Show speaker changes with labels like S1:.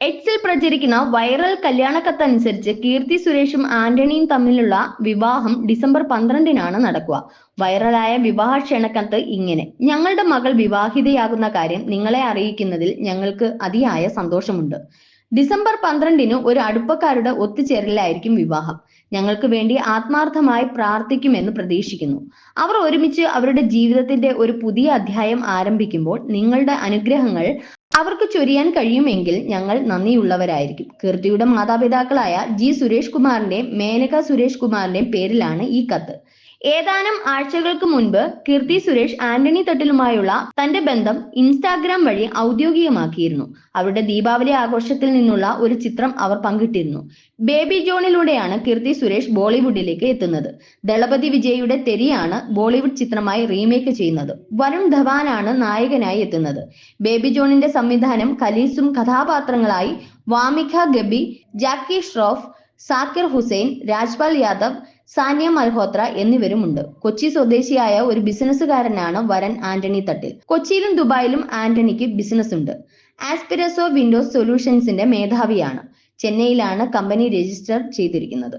S1: എക്സിൽ പ്രചരിക്കുന്ന വൈറൽ കല്യാണക്കത്തനുസരിച്ച് കീർത്തി സുരേഷും ആന്റണിയും തമ്മിലുള്ള വിവാഹം ഡിസംബർ പന്ത്രണ്ടിനാണ് നടക്കുക. വൈറലായ വിവാഹ ക്ഷണക്കത്ത് ഇങ്ങനെ. ഞങ്ങളുടെ മകൾ വിവാഹിതയാകുന്ന കാര്യം നിങ്ങളെ അറിയിക്കുന്നതിൽ ഞങ്ങൾക്ക് അതിയായ സന്തോഷമുണ്ട്. ഡിസംബർ പന്ത്രണ്ടിന് ഒരു അടുപ്പക്കാരുടെ ഒത്തുചേരലായിരിക്കും വിവാഹം. ഞങ്ങൾക്ക് വേണ്ടി ആത്മാർത്ഥമായി പ്രാർത്ഥിക്കുമെന്ന് പ്രതീക്ഷിക്കുന്നു. അവർ ഒരുമിച്ച് അവരുടെ ജീവിതത്തിന്റെ ഒരു പുതിയ അധ്യായം ആരംഭിക്കുമ്പോൾ നിങ്ങളുടെ അനുഗ്രഹങ്ങൾ അവർക്ക് ചൊരിയാൻ കഴിയുമെങ്കിൽ ഞങ്ങൾ നന്ദിയുള്ളവരായിരിക്കും. കീർത്തിയുടെ മാതാപിതാക്കളായ ജി സുരേഷ് കുമാറിന്റെയും മേനക സുരേഷ് കുമാറിന്റെയും പേരിലാണ് ഈ കത്ത്. ഏതാനും ആഴ്ചകൾക്ക് മുൻപ് കീർത്തി സുരേഷ് ആന്റണി തട്ടിലുമായുള്ള തന്റെ ബന്ധം ഇൻസ്റ്റാഗ്രാം വഴി ഔദ്യോഗികമാക്കിയിരുന്നു. അവരുടെ ദീപാവലി ആഘോഷത്തിൽ നിന്നുള്ള ഒരു ചിത്രം അവർ പങ്കിട്ടിരുന്നു. ബേബി ജോണിലൂടെയാണ് കീർത്തി സുരേഷ് ബോളിവുഡിലേക്ക് എത്തുന്നത്. ദളപതി വിജയുടെ തെരിയാണ് ബോളിവുഡ് ചിത്രമായി റീമേക്ക് ചെയ്യുന്നത്. വരുൺ ധവാനാണ് നായകനായി എത്തുന്നത്. ബേബി ജോണിന്റെ സംവിധാനം കലീസും കഥാപാത്രങ്ങളായി വാമിഖ ഗബി ജാക്കി ഷ്രോഫ് സാക്കിർ ഹുസൈൻ രാജ്പാൽ യാദവ് സാനിയ മൽഹോത്ര എന്നിവരുമുണ്ട്. കൊച്ചി സ്വദേശിയായ ഒരു ബിസിനസ്സുകാരനാണ് വരൻ ആന്റണി തട്ടിൽ. കൊച്ചിയിലും ദുബായിലും ആന്റണിക്ക് ബിസിനസ് ഉണ്ട് ആസ്പിരസോ വിൻഡോസ് സൊല്യൂഷൻസിന്റെ മേധാവിയാണ്. ചെന്നൈയിലാണ് കമ്പനി രജിസ്റ്റർ ചെയ്തിരിക്കുന്നത്.